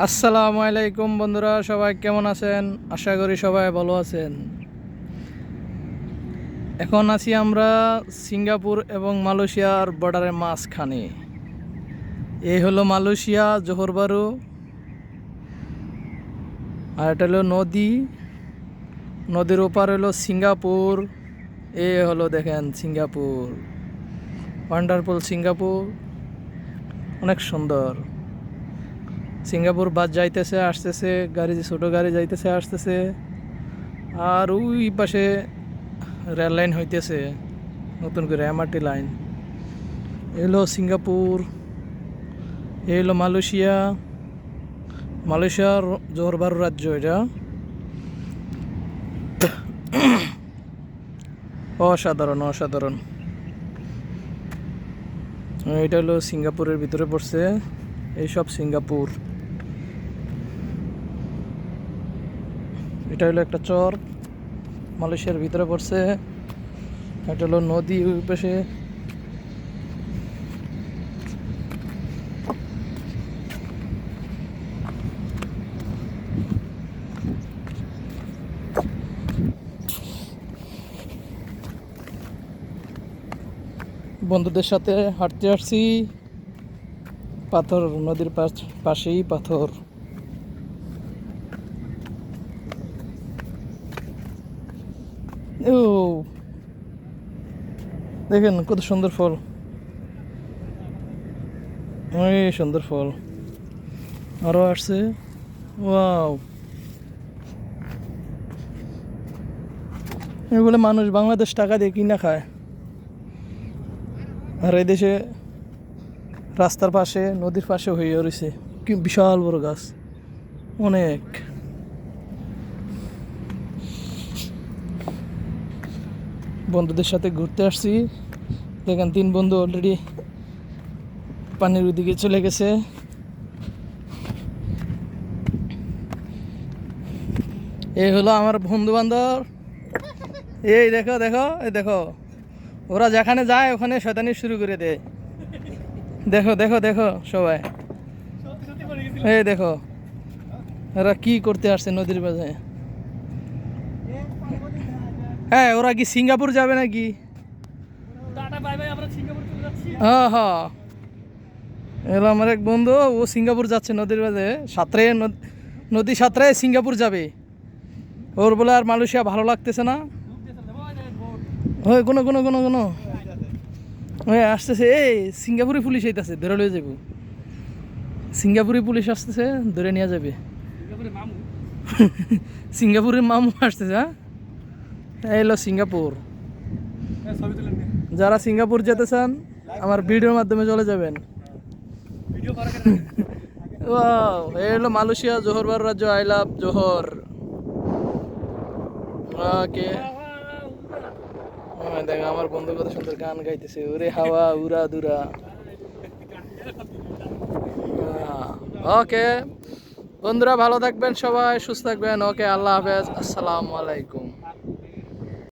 আসসালামু আলাইকুম বন্ধুরা, সবাই কেমন আছেন? আশা করি সবাই ভালো আছেন। এখন আছি আমরা সিঙ্গাপুর এবং মালয়েশিয়ার বর্ডারের মাঝখানে। এই হলো মালয়েশিয়া জোহরবারু আর এটা হলো নদী। নদীর ওপার হলো সিঙ্গাপুর। এ হলো দেখেন সিঙ্গাপুর। Wonderful Singapore. অনেক সুন্দর। সিঙ্গাপুর বাস যাইতেছে, আসতেছে, গাড়ি, ছোটো গাড়ি যাইতেছে, আসতেছে। আর ওই পাশে রেল লাইন হইতেছে, নতুন করে এমআরটি লাইন। এলো সিঙ্গাপুর, এ হলো মালয়েশিয়া। মালয়েশিয়ার জোহরবারু রাজ্য এটা। অসাধারণ অসাধারণ। এটা হলো সিঙ্গাপুরের ভিতরে পড়ছে, এইসব সিঙ্গাপুর। এটা হলো একটা চর। মালয়েশিয়ার ভিতরে পড়ছে। এটা হলো নদী ওই পাশে। বন্ধুদের সাথে হাঁটতে আসছি। পাথর, নদীর পাশ- পাশেই পাথর। ও। দেখেন কত সুন্দর ফল। ওই সুন্দর ফল। আরও আসছে। ওয়াও। এগুলো মানুষ বাংলাদেশ টাকা দিয়ে কিনা খায়। আর এই দেশে রাস্তার পাশে, নদীর পাশে হয়ে রয়েছে। কি বিশাল বড় গাছ। অনেক। বন্ধুদের সাথে ঘুরতে আসছি। দেখেন, তিন বন্ধু অলরেডি পানির ওদিকে চলে গেছে। এই হলো আমার বন্ধু বান্ধব এই দেখো দেখো, এই দেখো। ওরা যেখানে যায়, ওখানে শয়তানি শুরু করে দেয়। দেখো দেখো দেখো সবাই। এই দেখো, ওরা কি করতে আসছে নদীর মাঝে? হ্যাঁ ওরা কি সিঙ্গাপুর যাবে নাকি? হ্যাঁ হ্যাঁ। এলো আমার এক বন্ধু ও সিঙ্গাপুর যাচ্ছে নদীর মাঝে। সাঁতরে নদ- সাঁতরে সিঙ্গাপুর যাবে। ওর বলে আর মালয়েশিয়া ভালো লাগতেছে না। ওই কোনো কোনো কোনো কোনো। ওই আসতেছে এই সিঙ্গাপুরি পুলিশ আইতাছে ধরে লয়ে যাব। সিঙ্গাপুরি পুলিশ আসতেছে ধরে নিয়ে যাবে। সিঙ্গাপুরের মামু আসতেছে হ্যাঁ? এই হলো সিঙ্গাপুর। যারা সিঙ্গাপুর যেতে চান, আমার ভিডিওর মাধ্যমে চলে যাবেন। এই হলো মালয়েশিয়া জোহরবার রাজ্য, আই লাভ জোহর। ওকে। দেখ, আমার বন্ধু কত সুন্দর গান গাইতেছে। ওরে হাওয়া উরা দুরা। ওকে বন্ধুরা, ভালো থাকবেন সবাই, সুস্থ থাকবেন। ওকে আল্লাহ হাফেজ। আসসালামু আলাইকুম।